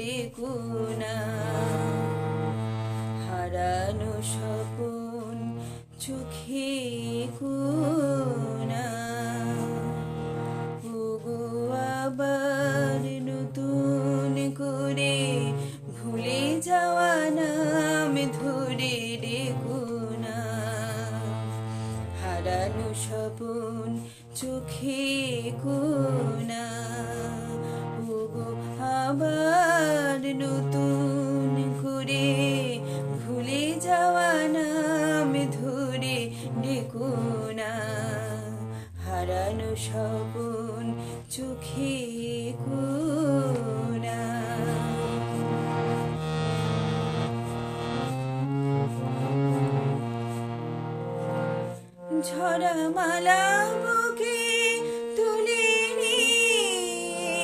ডেকুনা হারানো স্বপন চোখে কোনা ওগো আবার নতুন করে ভুলে যাওয়া নাম ধরে ডেকুনা। হারানো স্বপন চোখে কোনা আবার নতুন করে ভুলে যাওয়া নাম ধরে ডেকুনা হারানো স্বপন চোখে ঝরা মালা বুকে তুলে নিয়ে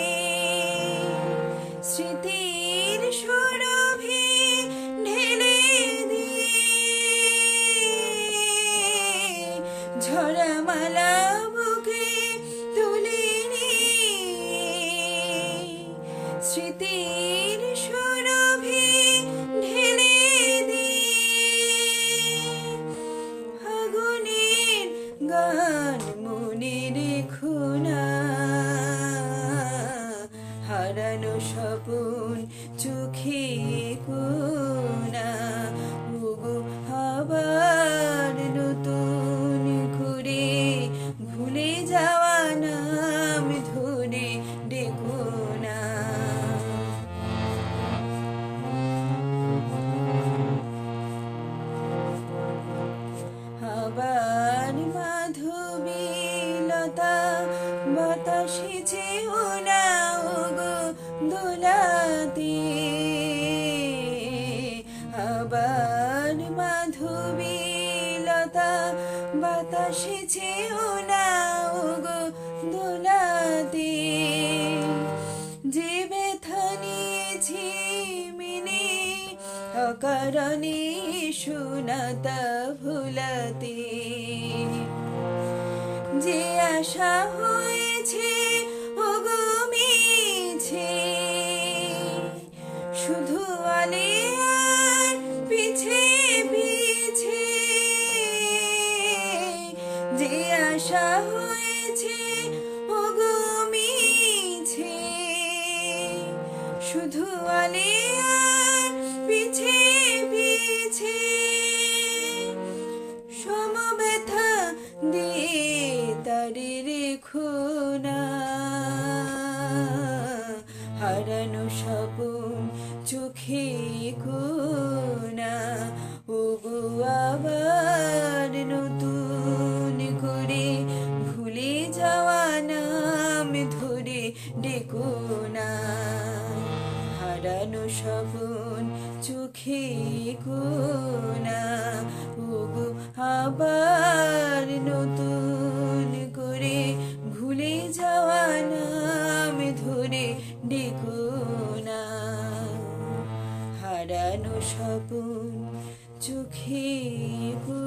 স্মৃতির ঝরা মালা বুকে তুলে স্মৃতির সুরভি ঢেলে দিয়ে ফাগুনের গান মনে রেখো হারানো স্বপন চোখে কোনা আবার নতুন আবার মাধবী লতা, বাতাসে যেও না গো দোলাতে। আবার বাতাসে যেও না যে ব্যথা নিয়েছি অকারণে শোনাতা ভুলাতে যে আশা হয়েছে ওগো মিছে শুধু আলে পিছে পিছে যে আশা হয়েছে ওগো মিছে শুধু আলে আর পিছে পিছে। সমব্যথা দিয়ে তারে রেখো না হারানো স্বপন চোখে কোনা। ওগো আবার নতুন করে ভুলে যাওয়া নাম ধরে ডেকো না হারানো স্বপন চোখে কোনা ওগো, আবার নতুন করে ভুলে যাওয়া নাম ধরে ডেকো না। হারানো স্বপন চোখে কোনা